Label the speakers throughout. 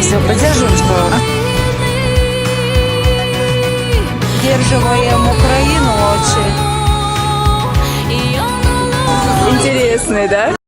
Speaker 1: Настя, поддерживаем что? Поддерживаем Украину очень. Интересный, да?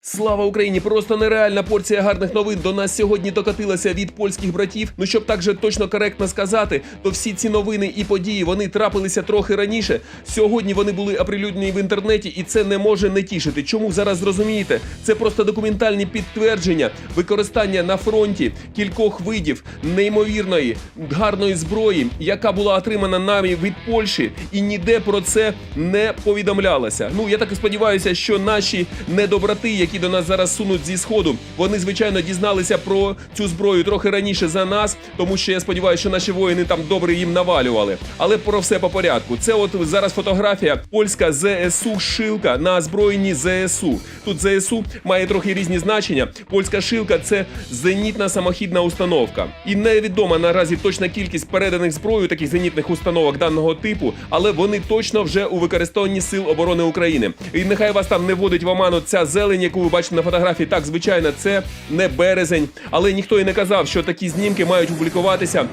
Speaker 2: Слава Україні! Просто нереальна порція гарних новин до нас сьогодні докатилася від польських братів. Ну щоб так же точно коректно сказати, то всі ці новини і події вони трапилися трохи раніше. Сьогодні вони були оприлюднені в інтернеті, і це не може не тішити. Чому зараз зрозумієте? Це просто документальні підтвердження використання на фронті кількох видів неймовірної гарної зброї, яка була отримана нами від Польщі, і ніде про це не повідомлялося. Ну я так і сподіваюся, що наші недобрати, які до нас зараз сунуть зі сходу, вони звичайно дізналися про цю зброю трохи раніше за нас, тому що я сподіваюся, що наші воїни там добре їм навалювали. Але про все по порядку. Це от зараз фотографія польська ЗСУ шилка на озброєнні ЗСУ. Тут ЗСУ має трохи різні значення. Польська шилка це зенітна самохідна установка. І невідома наразі точна кількість переданих зброю таких зенітних установок даного типу, але вони точно вже у використанні сил оборони України. І нехай вас там не вводить в оману ця зелень, яку ви бачите на фотографії. Так, звичайно, це не березень, але ніхто і не казав, що такі знімки мають публікуватися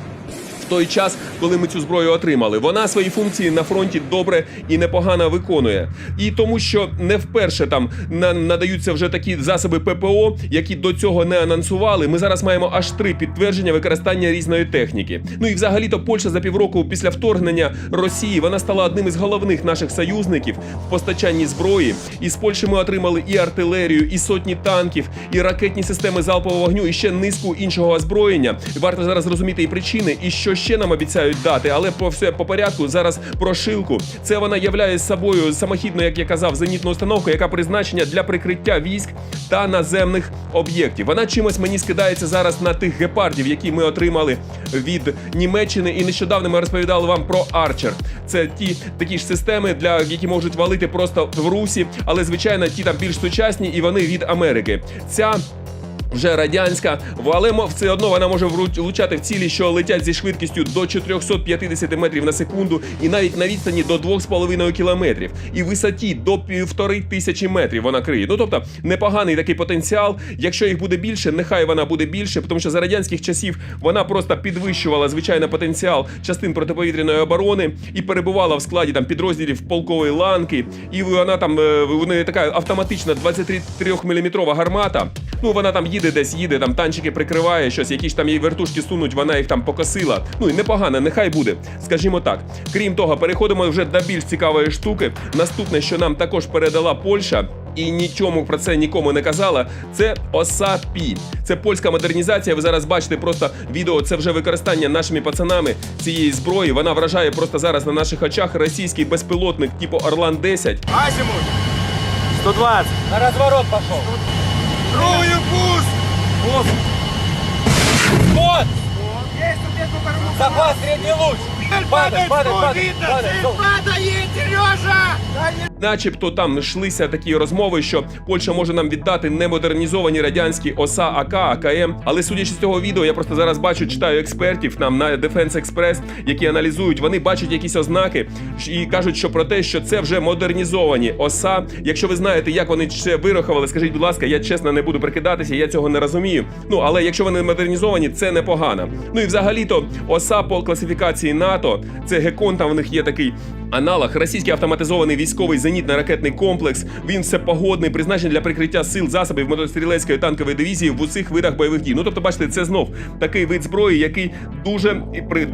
Speaker 2: той час, коли ми цю зброю отримали. Вона свої функції на фронті добре і непогано виконує. І тому, що не вперше там на- надаються вже такі засоби ППО, які до цього не анонсували. Ми зараз маємо аж три підтвердження використання різної техніки. Ну і взагалі-то Польща за півроку після вторгнення Росії вона стала одним із головних наших союзників в постачанні зброї. І з Польщі ми отримали і артилерію, і сотні танків, і ракетні системи залпового вогню, і ще низку іншого озброєння. Варто зараз зрозуміти і причини, і що ще нам обіцяють дати. Але по все по порядку зараз про шилку. Це вона являє собою самохідну, як я казав, зенітну установку, яка призначена для прикриття військ та наземних об'єктів. Вона чимось мені скидається зараз на тих гепардів, які ми отримали від Німеччини. І нещодавно ми розповідали вам про Арчер. Це ті такі ж системи, для які можуть валити просто в русі, але звичайно ті там більш сучасні, і вони від Америки. Ця вже радянська, але все одно вона може влучати в цілі, що летять зі швидкістю до 450 метрів на секунду, і навіть на відстані до 2,5 кілометрів, і висоті до півтори тисячі метрів вона криє. Ну тобто непоганий такий потенціал. Якщо їх буде більше, нехай вона буде більше, тому що за радянських часів вона просто підвищувала звичайно потенціал частин протиповітряної оборони і перебувала в складі там підрозділів полкової ланки. І вона там е, у неї така автоматична 23-мм гармата. Ну вона там їде десь, їде, там танчики прикриває щось, які ж там їй вертушки сунуть, вона їх там покосила. Ну і непогано, нехай буде. Скажімо так. Крім того, переходимо вже до більш цікавої штуки. Наступне, що нам також передала Польща. І нічому про це нікому не казала. Це оса Пі. Це польська модернізація. Ви зараз бачите просто відео. Це вже використання нашими пацанами цієї зброї. Вона вражає просто зараз на наших очах російський безпілотник, типу Орлан 10
Speaker 3: Азимут!
Speaker 4: 120.
Speaker 3: На разворот пошел! Трою пуск! Вот! Есть Захват средний луч! Падай, падай, падай, падай! Падает, Сережа!
Speaker 2: Начебто там йшлися такі розмови, що Польща може нам віддати немодернізовані радянські ОСА, АК, АКМ. Але судячи з цього відео, я просто зараз бачу, читаю експертів нам на Defense Express, які аналізують. Вони бачать якісь ознаки і кажуть, що про те, що це вже модернізовані ОСА. Якщо ви знаєте, як вони це вирахували, скажіть, будь ласка, я чесно не буду прикидатися, я цього не розумію. Ну але якщо вони модернізовані, це непогано. Ну і взагалі-то ОСА по класифікації НАТО, це гекон, там в них є такий аналог, російський автоматизований військовий зенітно-ракетний комплекс. Він всепогодний, призначений для прикриття сил засобів мотострілецької танкової дивізії в усіх видах бойових дій. Ну тобто, бачите, це знов такий вид зброї, який дуже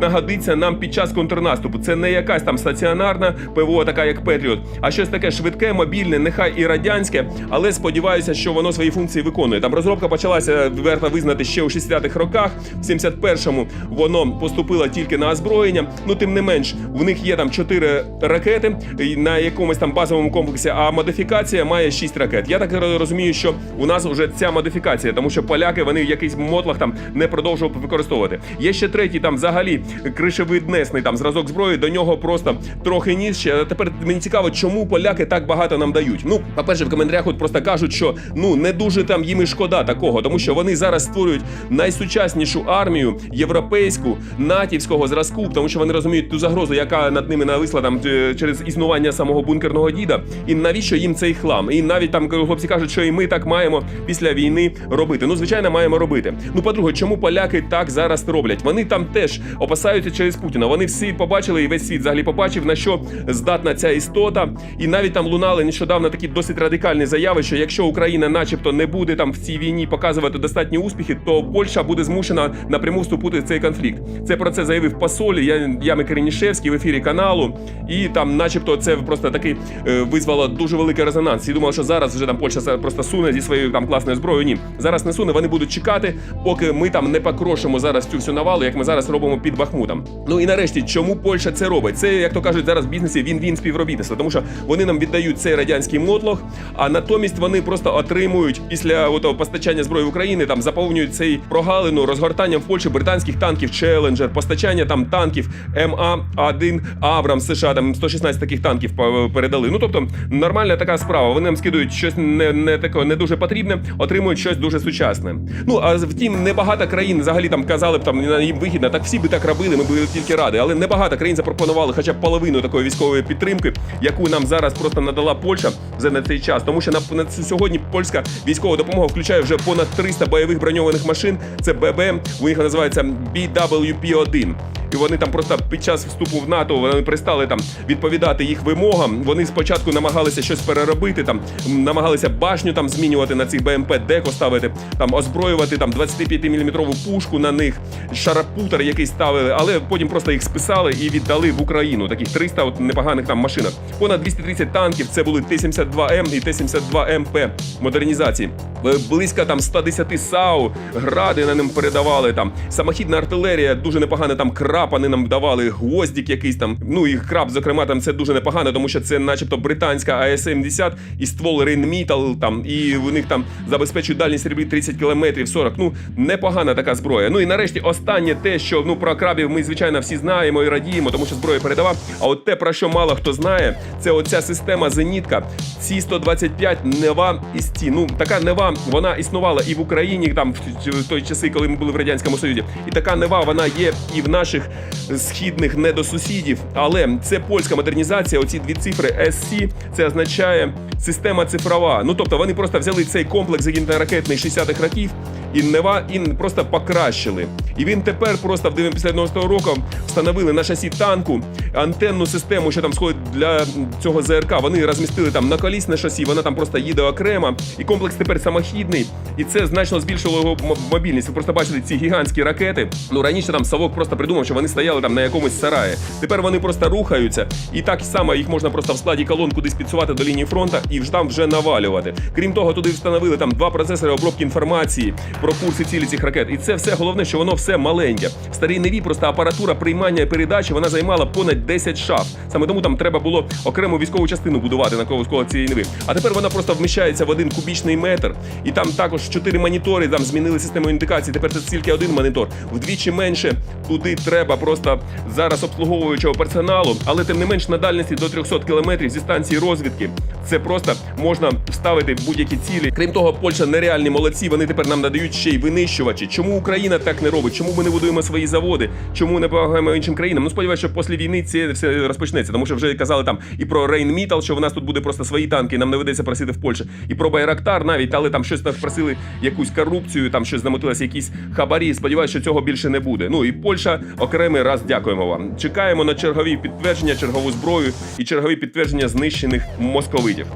Speaker 2: нагодиться нам під час контрнаступу. Це не якась там стаціонарна ПВО, така як Петріот, а щось таке швидке, мобільне, нехай і радянське, але сподіваюся, що воно свої функції виконує. Там розробка почалася варто визнати ще у 60-х роках. В 71-му воно поступило тільки на озброєння. Ну тим не менш, в них є там чотири ракети на якомусь там базовому комплексі, а модифікація має 6 ракет. Я так розумію, що у нас вже ця модифікація, тому що поляки вони в якийсь мотлах там не продовжували використовувати. Є ще третій там взагалі кришевиднесний там зразок зброї. До нього просто трохи нижче. Тепер мені цікаво, чому поляки так багато нам дають. Ну, по-перше, в коментарях от просто кажуть, що ну не дуже там їм і шкода такого, тому що вони зараз створюють найсучаснішу армію європейську натівського зразку, тому що вони розуміють ту загрозу, яка над ними нависла там е, через існування самого бункерного свого діда, і навіщо їм цей хлам? І навіть там хлопці кажуть, що і ми так маємо після війни робити. Ну, звичайно, маємо робити. Ну, по-друге, чому поляки так зараз роблять? Вони там теж опасаються через Путіна. Вони всі побачили, і весь світ взагалі побачив, на що здатна ця істота. І навіть там лунали нещодавно такі досить радикальні заяви, що якщо Україна, начебто, не буде там в цій війні показувати достатні успіхи, то Польща буде змушена напряму вступити в цей конфлікт. Це про це заявив посоль Я- Ями Керенішевський в ефірі каналу. І там, начебто, це просто таки е, визвало дуже великий резонанс. І думав, що зараз вже там Польща просто суне зі своєю там класною зброєю. Ні, зараз не суне. Вони будуть чекати, поки ми там не покрошимо зараз цю всю навалу, як ми зараз робимо під Бахмутом. Ну і нарешті, чому Польща це робить? Це як то кажуть зараз в бізнесі він-він співробітництво, тому що вони нам віддають цей радянський мотлох, а натомість вони просто отримують після ото постачання зброї в Україні, там заповнюють цей прогалину розгортанням в Польщі британських танків Челенджер, постачання там танків МА-1 Абрам США, там 116 таких танків е, передали. Ну тобто нормальна така справа. Вони нам скидують щось не, не таке, не дуже потрібне, отримують щось дуже сучасне. Ну а втім, небагато країн взагалі там казали б там їм вигідно, так всі би так робили, ми б тільки ради. Але небагато країн запропонували хоча б половину такої військової підтримки, яку нам зараз просто надала Польща за на цей час. Тому що на, на сьогодні польська військова допомога включає вже понад 300 бойових броньованих машин. Це ББ, у них називається BWP-1. І вони там просто під час вступу в НАТО вони перестали там відповідати їх вимогам. Вони спочатку намагалися щось переробити, там намагалися башню там змінювати на цих БМП, деко ставити, там озброювати там 25-мм пушку на них, шарапутер який ставили, але потім просто їх списали і віддали в Україну. Таких 300 от непоганих там машинок. Понад 230 танків. Це були Т-72М і Т-72МП модернізації. Е, Близько там 110 САУ, гради на ним передавали там. Самохідна артилерія, дуже непогана там краб, вони нам давали гвоздік якийсь там. Ну і краб, зокрема, там це дуже непогано, тому що це, начебто, британська АС-70 і ствол Рейнмітал там, і у них там забезпечують дальність стрільби 30 кілометрів 40. Ну непогана така зброя. Ну і нарешті останнє те, що ну про крабів ми звичайно всі знаємо і радіємо, тому що зброя передавав. А от те, про що мало хто знає, це оця система зенітка. Ці 125 нева із ті. Ну така нева вона існувала і в Україні там в той часи, коли ми були в радянському союзі. І така нева вона є і в наших східних недосусідів. Але це польська модернізація. Оці дві цифри SC, це означає система цифрова. Ну тобто вони просто взяли цей комплекс зенітно-ракетний 60-х років. І Нева і просто покращили. І він тепер просто в 90-го року встановили на шасі танку антенну систему, що там сходить для цього ЗРК. Вони розмістили там на колісне шасі, вона там просто їде окремо. І комплекс тепер самохідний. І це значно збільшило його мобільність. Ви просто бачили ці гігантські ракети. Ну раніше там Савок просто придумав, що вони стояли там на якомусь сараї. Тепер вони просто рухаються, і так само їх можна просто в складі колон кудись підсувати до лінії фронту і вже там вже навалювати. Крім того, туди встановили там два процесори обробки інформації про курси цілі цих ракет. І це все головне, що воно все маленьке. В старій неві просто апаратура приймання і передачі вона займала понад 10 шаф. Саме тому там треба було окрему військову частину будувати на навколо цієї неви. А тепер вона просто вміщається в один кубічний метр, і там також чотири монітори. Там змінили систему індикації. Тепер це тільки один монітор. Вдвічі менше туди треба просто зараз обслуговуючого персоналу, але тим не менш на дальності до 300 кілометрів зі станції розвідки. Це просто можна вставити будь-які цілі. Крім того, Польща нереальні молодці. Вони тепер нам надають ще й винищувачі. Чому Україна так не робить? Чому ми не будуємо свої заводи? Чому не допомагаємо іншим країнам? Ну сподіваюся, що після війни це все розпочнеться, тому що вже казали там і про Рейнмітал, що в нас тут буде просто свої танки, нам не ведеться просити в Польщі, і про Байрактар навіть, але там щось нас просили якусь корупцію, там щось замотилося, якісь хабарі. Сподіваюся, що цього більше не буде. Ну і Польща окремий раз дякуємо вам. Чекаємо на чергові підтвердження, чергову зброю і чергові підтвердження знищених московитів.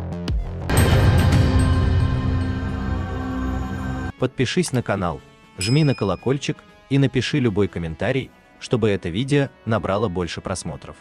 Speaker 5: Подпишись на канал, жми на колокольчик и напиши любой комментарий, чтобы это видео набрало больше просмотров.